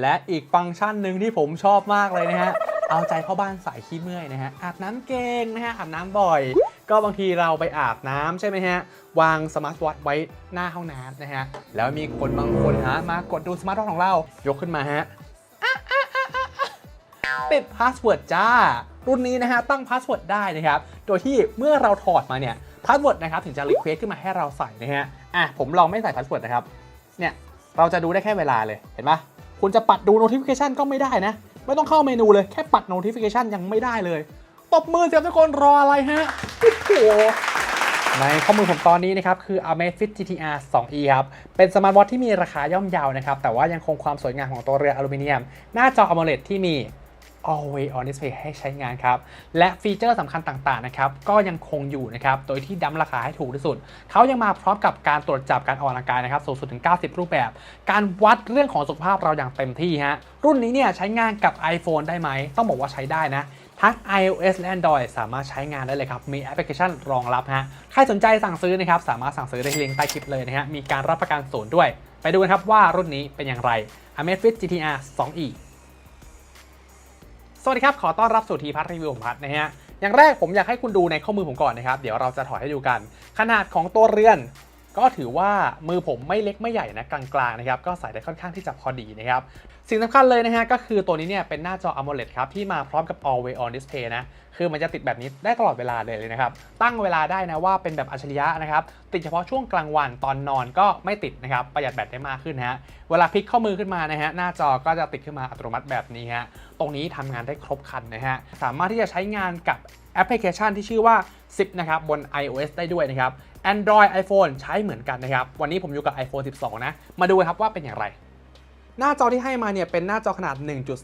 และอีกฟังก์ชันหนึ่งที่ผมชอบมากเลยนะฮะ เอาใจเข้าบ้านสายขี้เมื่อยนะฮะ อาบน้ำเก่งนะฮะ อาบน้ำบ่อย ก็บางทีเราไปอาบน้ำใช่ไหมฮะ วางสมาร์ทวอทไว้หน้าห้องน้ำนะฮะ แล้วมีคนบางคนฮะมากดดูสมาร์ทวอทของเรา ยกขึ้นมาฮะติดพาสเวิร์ดจ้า รุ่นนี้นะฮะตั้งพาสเวิร์ดได้นะครับ โดยที่เมื่อเราถอดมาเนี่ยพาสเวิร์ดนะครับถึงจะรีเควสขึ้นมาให้เราใส่นะฮะ อะผมลองไม่ใส่พาสเวิร์ดนะครับ เนี่ยเราจะดูได้แค่เวลาเลยเห็นปะ คุณจะปัดดู notification ก็ไม่ได้นะ ไม่ต้องเข้าเมนูเลยแค่ปัด notification ยังไม่ได้เลยตบมือเสียบทุกคนรออะไรฮะโอ้โหในข้อมูลผมตอนนี้นะครับ คือ Amazfit GTR 2e ครับ เป็นสมาร์ทวอทที่มีราคาย่อมเยาวนะครับ แต่ว่ายังคงความสวยงามของตัวเรืออลูมิเนียม หน้าจอ AMOLED ที่มี Always on Display ให้ใช้งานครับ และฟีเจอร์สำคัญต่างๆนะครับก็ยังคงอยู่นะครับ โดยที่ดั้มราคาให้ถูกที่สุด เขายังมาพร้อมกับการตรวจจับการออกกำลังกายนะครับสูงสุดถึง 90 รูปแบบ การวัดเรื่องของสุขภาพเราอย่างเต็มที่ฮะ รุ่นนี้เนี่ยใช้งานกับ iPhone ได้ไหม ต้องบอกว่าใช้ได้นะทั้ง iOS และ Android สามารถใช้งานได้เลยครับ มีแอปพลิเคชันรองรับฮะ ใครสนใจสั่งซื้อนะครับ สามารถสั่งซื้อได้ที่ลิงก์ใต้คลิปเลยนะฮะ มีการรับประกันศูนย์ด้วย ไปดูกันครับว่ารุ่นนี้เป็นอย่างไร Amazfit GTR 2e สวัสดีครับ ขอต้อนรับสู่ทีพัทรีวิวของพัทนะฮะ อย่างแรกผมอยากให้คุณดูในข้อมือผมก่อนนะครับ เดี๋ยวเราจะถอดให้ดูกัน ขนาดของตัวเรือน ก็ถือว่ามือผมไม่เล็กไม่ใหญ่นะกลางๆนะครับก็ใส่ได้ค่อนข้างที่จะพอดีนะครับสิ่งสำคัญเลยนะฮะก็คือตัวนี้เนี่ยเป็นหน้าจอ AMOLED ครับที่มาพร้อมกับ Always on Display นะคือมันจะติดแบบนี้ได้ตลอดเวลาเลยนะครับตั้งเวลาได้นะว่าเป็นแบบอัจฉริยะนะครับติดเฉพาะช่วงกลางวันตอนนอนก็ไม่ติดนะครับประหยัดแบตได้มากขึ้นนะฮะเวลาพลิกข้อมือขึ้นมานะฮะหน้าจอก็จะติดขึ้นมาอัตโนมัติแบบนี้ฮะตรงนี้ทำงานได้ครบครันนะฮะสามารถที่จะใช้งานกับแอปพลิเคชันที่ชื่อว่า Zip นะครับ บน iOS ได้ด้วยนะครับ Android iPhone ใช้เหมือนกันนะครับ วันนี้ผมอยู่กับ iPhone 12 นะ มาดูครับว่าเป็นอย่างไร หน้าจอที่ให้มาเนี่ยเป็นหน้าจอขนาด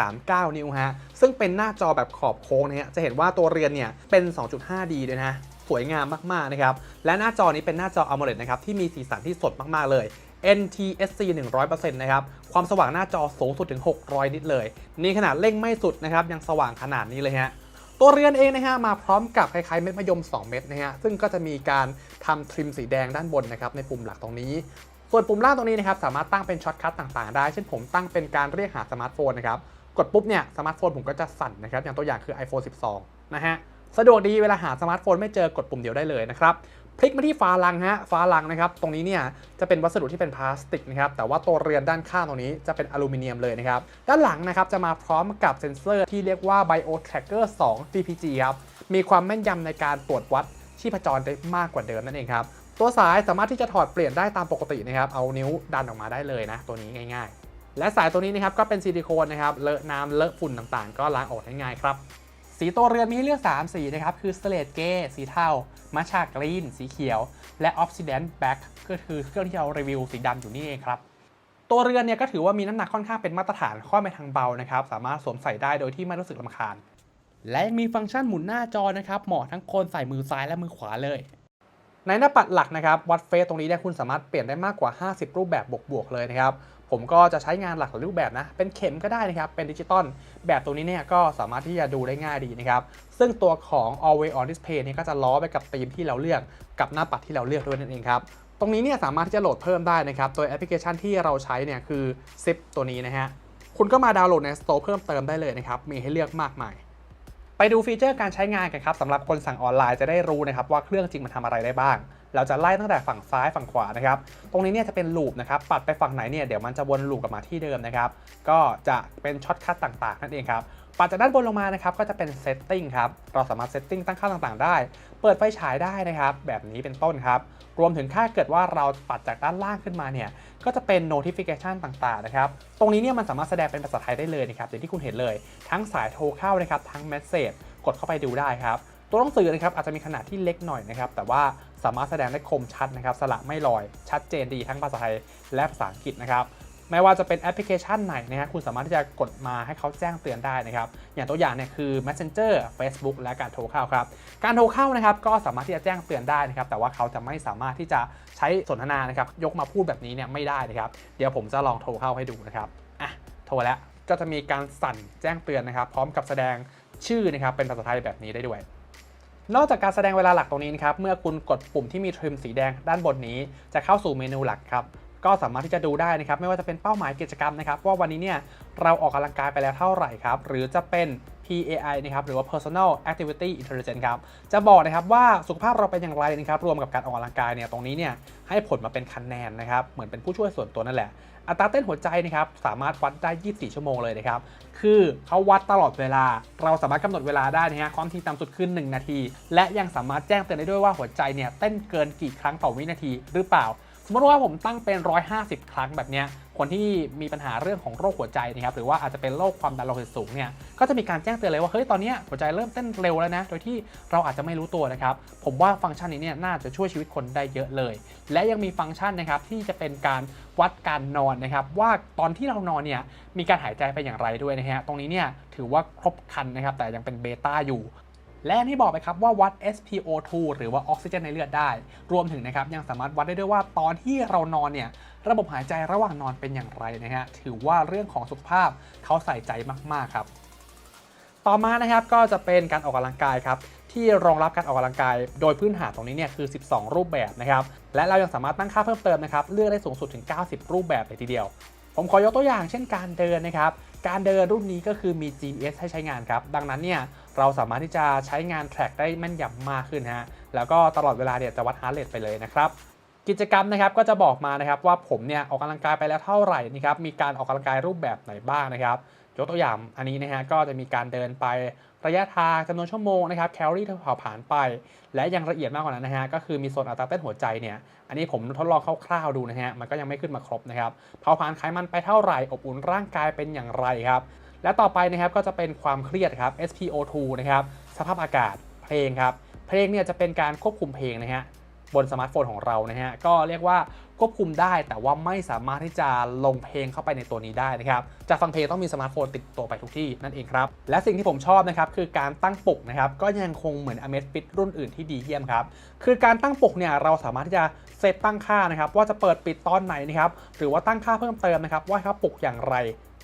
1.39 นิ้วฮะ ซึ่งเป็นหน้าจอแบบขอบโค้งนะฮะ จะเห็นว่าตัวเรือนเนี่ยเป็น 2.5D ด้วยนะ สวยงามมากๆนะครับ และหน้าจอนี้เป็นหน้าจอ AMOLED นะครับที่มีสีสันที่สดมากๆเลย NTSC 100%นะครับ ความสว่างหน้าจอสูงสุดถึง 600 นิตเลย นี่ขนาดเร่งไม่สุดนะครับยังสว่างขนาดนี้เลยฮะ ตัวเรือนเองนะฮะมาพร้อมกับคล้ายๆเม็ดมะยม 2 เม็ดนะฮะซึ่งก็จะมีการทำทริมสีแดงด้านบนนะครับในปุ่มหลักตรงนี้ ส่วนปุ่มล่างตรงนี้นะครับสามารถตั้งเป็นช็อตคัทต่างๆ ได้ เช่นผมตั้งเป็นการเรียกหาสมาร์ทโฟนนะครับกดปุ๊บเนี่ยสมาร์ทโฟนผมก็จะสั่นนะครับอย่างตัวอย่างคือ iPhone 12 นะฮะสะดวกดีเวลาหาสมาร์ทโฟนไม่เจอกดปุ่มเดียวได้เลยนะครับ พลิกมาที่ฝาลังฮะฝาลังนะครับ ตรงนี้เนี่ยจะเป็นวัสดุที่เป็นพลาสติกนะครับ แต่ว่าตัวเรือนด้านข้างตรงนี้จะเป็นอลูมิเนียมเลยนะครับ ด้านหลังนะครับจะมาพร้อมกับเซ็นเซอร์ที่เรียกว่า Bio Tracker 2 DPG ครับ มีความแม่นยำในการตรวจวัดชีพจรได้มากกว่าเดิมนั่นเองครับ ตัวสายสามารถที่จะถอดเปลี่ยนได้ตามปกตินะครับ เอานิ้วดันออกมาได้เลยนะ ตัวนี้ง่าย ๆ และสายตัวนี้นะครับก็เป็นซิลิโคนนะครับ เลอะน้ำเลอะฝุ่นต่างๆ ก็ล้างออกได้ง่ายครับ สีตัวเรือนมีให้เลือก 3 สีนะครับ คือ s l a t e Grey สีเทามัชชากรีน สีเขียว และ Obsidian Black ก็คือเครื่องที่เรารีวิวสีดำอยู่นี่เองครับ ตัวเรือนเนี่ยก็ถือว่ามีน้ำหนักค่อนข้างเป็นมาตรฐานค่อนไปทางเบานะครับ สามารถสวมใส่ได้โดยที่ไม่รู้สึกลำคาญ และยังมีฟังก์ชันหมุนหน้าจอนะครับ เหมาะทั้งคนใส่มือซ้ายและมือขวาเลย ในหน้าปัดหลักนะครับวัดเฟสตรงนี้เนี่ยคุณสามารถเปลี่ยนได้มากกว่า 50 รูปแบบบวกๆเลยนะครับ ผมก็จะใช้งานหลากหลายรูปแบบนะ เป็นเข็มก็ได้นะครับ เป็นดิจิตอลแบบตัวนี้เนี่ยก็สามารถที่จะดูได้ง่ายดีนะครับ ซึ่งตัวของ Always on Display เนี่ยก็จะล้อไปกับธีมที่เราเลือกกับหน้าปัดที่เราเลือกด้วยนั่นเองครับ ตรงนี้เนี่ยสามารถที่จะโหลดเพิ่มได้นะครับ โดยแอปพลิเคชันที่เราใช้เนี่ยคือ Zip ตัวนี้นะฮะ คุณก็มาดาวน์โหลดใน Store เพิ่มเติมได้เลยนะครับ มีให้เลือกมากมายไปดูฟีเจอร์การใช้งานกันครับสำหรับคนสั่งออนไลน์จะได้รู้นะครับว่าเครื่องจริงมันทำอะไรได้บ้าง เราจะไล่ตั้งแต่ฝั่งซ้ายฝั่งขวานะครับ ตรงนี้เนี่ยจะเป็นลูปนะครับ ปัดไปฝั่งไหนเนี่ยเดี๋ยวมันจะวนลูปกลับมาที่เดิมนะครับ ก็จะเป็นช็อตคัทต่างๆ นั่นเองครับ ปัดจากด้านบนลงมานะครับก็จะเป็นเซตติ้งครับ เราสามารถเซตติ้งตั้งค่าต่างๆ ได้ เปิดไฟฉายได้นะครับ แบบนี้เป็นต้นครับ รวมถึงถ้าเกิดว่าเราปัดจากด้านล่างขึ้นมาเนี่ย ก็จะเป็น notification ต่างๆ นะครับ ตรงนี้เนี่ยมันสามารถแสดงเป็นภาษาไทยได้เลยนะครับ อย่างที่คุณเห็นเลย ทั้งสายโทรเข้านะครับ ทั้ง message กดเข้าไปดูได้ครับ ตัวหนังสือนะครับอาจจะมีขนาดที่เล็กหน่อยนะครับ แต่ว่า สามารถแสดงได้คมชัดนะครับสละไม่ลอยชัดเจนดีทั้งภาษาไทยและภาษาอังกฤษนะครับไม่ว่าจะเป็นแอปพลิเคชันไหนนะฮะคุณสามารถที่จะกดมาให้เขาแจ้งเตือนได้นะครับ อย่างตัวอย่างเนี่ยคือ Messenger Facebook และการโทรเข้าครับ การโทรเข้านะครับก็สามารถที่จะแจ้งเตือนได้นะครับ แต่ว่าเขาจะไม่สามารถที่จะใช้สนทนานะครับ ยกมาพูดแบบนี้เนี่ยไม่ได้นะครับ เดี๋ยวผมจะลองโทรเข้าให้ดูนะครับ อะ โทรแล้ว ก็จะมีการสั่นแจ้งเตือนนะครับ พร้อมกับแสดงชื่อนะครับ เป็นภาษาไทยแบบนี้ได้ด้วย นอกจากการแสดงเวลาหลักตรงนี้นะครับ เมื่อคุณกดปุ่มที่มีทริมสีแดงด้านบนนี้ จะเข้าสู่เมนูหลักครับก็สามารถที่จะดูได้นะครับ ไม่ว่าจะเป็นเป้าหมายกิจกรรมนะครับ ว่าวันนี้เนี่ยเราออกกำลังกายไปแล้วเท่าไหร่ครับ หรือจะเป็น PAI นะครับหรือว่า Personal Activity Intelligence ครับจะบอกนะครับว่าสุขภาพเราเป็นอย่างไรนะครับรวมกับการออกกำลังกายเนี่ยตรงนี้เนี่ยให้ผลมาเป็นคะแนนนะครับเหมือนเป็นผู้ช่วยส่วนตัวนั่นแหละ อัตราเต้นหัวใจนะครับสามารถวัดได้ 24 ชั่วโมงเลยนะครับคือเขาวัดตลอดเวลา เราสามารถกำหนดเวลาได้นะฮะความถี่ต่ำสุดขึ้น 1 นาที และยังสามารถแจ้งเตือนได้ด้วยว่าหัวใจเนี่ยเต้นเกินกี่ครั้งต่อวินาทีหรือเปล่า สมมติว่าผมตั้งเป็น 150 ครั้งแบบนี้คนที่มีปัญหาเรื่องของโรคหัวใจนะครับหรือว่าอาจจะเป็นโรคความดันโลหิตสูงเนี่ยก็จะมีการแจ้งเตือนเลยว่าเฮ้ยตอนนี้หัวใจเริ่มเต้นเร็วแล้วนะโดยที่เราอาจจะไม่รู้ตัวนะครับผมว่าฟังก์ชันนี้เนี่ยน่าจะช่วยชีวิตคนได้เยอะเลย และยังมีฟังก์ชันนะครับที่จะเป็นการวัดการนอนนะครับว่าตอนที่เรานอนเนี่ยมีการหายใจไปอย่างไรด้วยนะฮะตรงนี้เนี่ยถือว่าครบคันนะครับแต่ยังเป็นเบต้าอยู่ และที่บอกไปครับว่าวัด SpO2 หรือว่าออกซิเจนในเลือดได้ รวมถึงนะครับยังสามารถวัดได้ด้วยว่าตอนที่เรานอนเนี่ยระบบหายใจระหว่างนอนเป็นอย่างไรนะฮะถือว่าเรื่องของสุขภาพเขาใส่ใจมากๆครับ ต่อมานะครับก็จะเป็นการออกกำลังกายครับที่รองรับการออกกำลังกายโดยพื้นฐานตรงนี้เนี่ยคือ 12 รูปแบบนะครับและเรายังสามารถตั้งค่าเพิ่มเติมนะครับเลือกได้สูงสุดถึง 90 รูปแบบเลยทีเดียว ผมขอยกตัวอย่างเช่นการเดินนะครับ การเดินรุ่นนี้ก็คือมี GPS ให้ใช้งานครับ ดังนั้นเนี่ยเราสามารถที่จะใช้งานแทร็กได้แม่นยำมากขึ้นฮะ แล้วก็ตลอดเวลาเนี่ยจะวัดฮาร์ดเรทไปเลยนะครับ กิจกรรมนะครับก็จะบอกมานะครับว่าผมเนี่ยออกกำลังกายไปแล้วเท่าไหร่นะครับ มีการออกกำลังกายรูปแบบไหนบ้างนะครับ ยกตัวอย่างอันนี้นะฮะก็จะมีการเดินไป ระยะทางจำนวนชั่วโมงนะครับแคลอรี่ที่เผาผลาญไป และยังละเอียดมากกว่านั้นนะฮะก็คือมีโซนอัตราเต้นหัวใจเนี่ยอันนี้ผมทดลองคร่าวๆดูนะฮะมันก็ยังไม่ขึ้นมาครบนะครับเผาผลาญไขมันไปเท่าไหร่อบอุ่นร่างกายเป็นอย่างไรครับและต่อไปนะครับก็จะเป็นความเครียดครับ SpO2 นะครับสภาพอากาศเพลงครับเพลงเนี่ยจะเป็นการควบคุมเพลงนะฮะบนสมาร์ทโฟนของเรานะฮะก็เรียกว่าควบคุมได้แต่ว่าไม่สามารถที่จะลงเพลงเข้าไปในตัวนี้ได้นะครับจะฟังเพลงต้องมีสมาร์ทโฟนติดตัวไปทุกที่นั่นเองครับและสิ่งที่ผมชอบนะครับคือการตั้งปลุกนะครับก็ยังคงเหมือน a m e z f i t รุ่นอื่นที่ดีเยี่ยมครับคือการตั้งปลุกเนี่ยเราสามารถที่จะเซตตั้งค่านะครับว่าจะเปิดปิดตอนไหนนะครับหรือว่าตั้งค่าเพิ่มเติมนะครับว่าเขาปลุกอย่างไร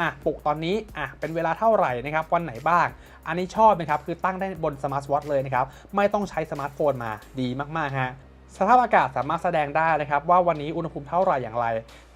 อะปลุกตอนนี้อะเป็นเวลาเท่าไหร่นะครับวันไหนบ้าง อันนี้ชอบนะครับคือตั้งได้บนสมาร์ทวอทเลยนะครับไม่ต้องใช้สมาร์ทโฟนมาดีมากๆฮะ สภาพอากาศสามารถแสดงได้นะครับว่าวันนี้อุณหภูมิเท่าไหร่อย่างไร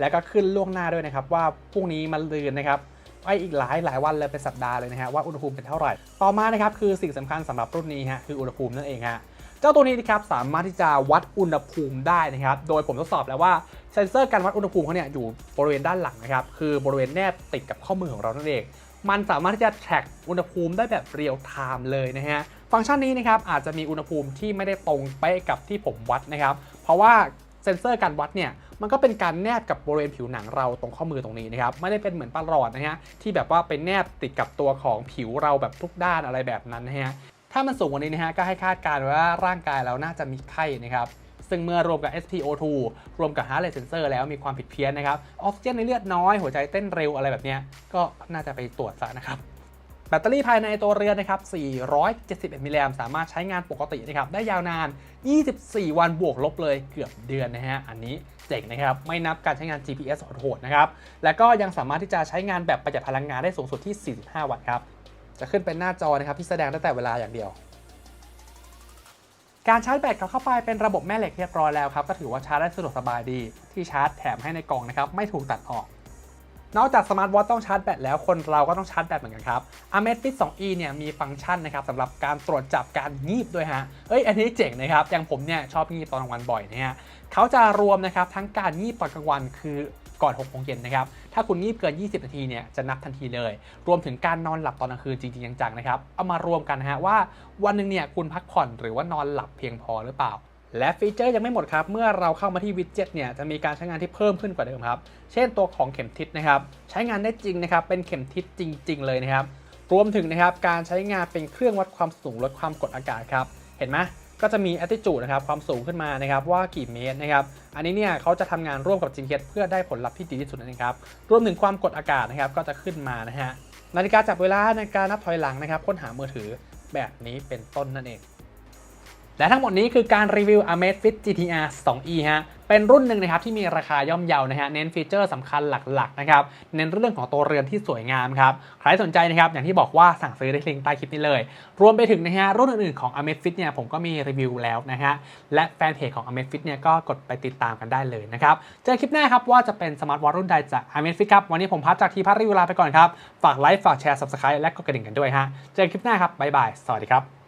และก็ขึ้นล่วงหน้าด้วยนะครับว่าพรุ่งนี้มันลืนนะครับไปอีกหลายหลายวันเลยเป็นสัปดาห์เลยนะฮะว่าอุณหภูมิเป็นเท่าไหร่ ต่อมานะครับคือสิ่งสำคัญสำหรับรุ่นนี้ฮะคืออุณหภูมินั่นเองฮะเจ้าตัวนี้นะครับสามารถที่จะวัดอุณหภูมิได้นะครับโดยผมทดสอบแล้วว่าเซนเซอร์การวัดอุณหภูมิเขาเนี่ยอยู่บริเวณด้านหลังนะครับคือบริเวณแนบติดกับข้อมือของเรานั่นเองมันสามารถที่จะ track อุณหภูมิได้แบบเรียลไทม์เลยนะฮะ ฟังก์ชันนี้นะครับอาจจะมีอุณหภูมิที่ไม่ได้ตรงเป๊ะกับที่ผมวัดนะครับ เพราะว่าเซ็นเซอร์การวัดเนี่ยมันก็เป็นการแนบกับบริเวณผิวหนังเราตรงข้อมือตรงนี้นะครับไม่ได้เป็นเหมือนปลาหลอดนะฮะที่แบบว่าเป็นแนบติดกับตัวของผิวเราแบบทุกด้านอะไรแบบนั้นนะฮะถ้ามันสูงกว่านี้นะฮะก็ให้คาดการณ์ว่าร่างกายเราน่าจะมีไข้นะครับซึ่งเมื่อรวมกับ SpO2 รวมกับ heart rate sensor แล้วมีความผิดเพี้ยนนะครับ ออกซิเจนในเลือดน้อย หัวใจเต้นเร็วอะไรแบบนี้ก็น่าจะไปตรวจซะนะครับ ตเตอรี่ภายในตัวเรือนนะครับ 471 มิลลิแอมสามารถใช้งานปกตินะครับ ได้ยาวนาน 24 วันบวกลบเลยเกือบเดือนนะฮะ อันนี้เจ๋งนะครับ ไม่นับการใช้งาน GPS โหดๆนะครับ แล้วก็ยังสามารถที่จะใช้งานแบบประหยัดพลังงานได้สูงสุดที่ 45 วัตต์ครับ จะขึ้นเป็นหน้าจอนะครับที่แสดงตั้งแต่เวลาอย่างเดียวการชาร์จแบตกับเข้าไปเป็นระบบแม่เหล็กเรียบร้อยแล้วครับ ก็ถือว่าชาร์จได้สะดวกสบายดี ที่ชาร์จแถมให้ในกล่องนะครับ ไม่ถูกตัดออก นอกจากสมาร์ทวอทต้องชาร์จแบตแล้วคนเราก็ต้องชาร์จแบตเหมือนกันครับ Amazfit 2e เนี่ยมีฟังก์ชันนะครับสำหรับการตรวจจับการงีบด้วยฮะ เอ้ยอันนี้เจ๋งนะครับ อย่างผมเนี่ยชอบงีบตอนกลางวันบ่อยนะฮะเขาจะรวมนะครับทั้งการงีบตอนกลางวันคือก่อน 6 โมงเย็นนะครับ ถ้าคุณงีบเกิน 20 นาทีเนี่ย จะนับทันทีเลย รวมถึงการนอนหลับตอนกลางคืนจริงๆจังๆนะครับ เอามารวมกันนะฮะว่าวันหนึ่งเนี่ยคุณพักผ่อนหรือว่านอนหลับเพียงพอหรือเปล่า และฟีเจอร์ยังไม่หมดครับ เมื่อเราเข้ามาที่วิดเจ็ตเนี่ยจะมีการใช้งานที่เพิ่มขึ้นกว่าเดิมครับ เช่นตัวของเข็มทิศนะครับ ใช้งานได้จริงนะครับ เป็นเข็มทิศจริง ๆ เลยนะครับ รวมถึงนะครับการใช้งานเป็นเครื่องวัดความสูงลดความกดอากาศครับ เห็นไหมก็จะมี attitude นะครับความสูงขึ้นมานะครับว่ากี่เมตรนะครับ อันนี้เนี่ยเขาจะทำงานร่วมกับ GPS เพื่อได้ผลลัพธ์ที่ดีที่สุดนั่นเองครับรวมถึงความกดอากาศนะครับก็จะขึ้นมานะฮะนาฬิกาจับเวลาในการนับถอยหลังนะครับค้นหามือถือแบบนี้เป็นต้นนั่นเอง และทั้งหมดนี้คือการรีวิว Amazfit GTR 2e ฮะ เป็นรุ่นหนึ่งนะครับที่มีราคาย่อมเยานะฮะ เน้นฟีเจอร์สำคัญหลักๆนะครับ เน้นเรื่องของตัวเรือนที่สวยงามครับ ใครสนใจนะครับ อย่างที่บอกว่าสั่งซื้อได้ลิงก์ใต้คลิปนี้เลย รวมไปถึงนะฮะรุ่นอื่นๆของ Amazfit เนี่ยผมก็มีรีวิวแล้วนะฮะ และแฟนเพจของ Amazfit เนี่ยก็กดไปติดตามกันได้เลยนะครับ เจอคลิปหน้าครับว่าจะเป็นสมาร์ทวอทรุ่นใดจาก Amazfit ครับ วันนี้ผมพัดจากทีพัทรีวิวลาไปก่อนครับ ฝากไลค์ ฝากแชร์ Subscribe และกดกระดิ่งกันด้วยฮะ เจอคลิปหน้าครับบ๊ายบายสวัสดีครับ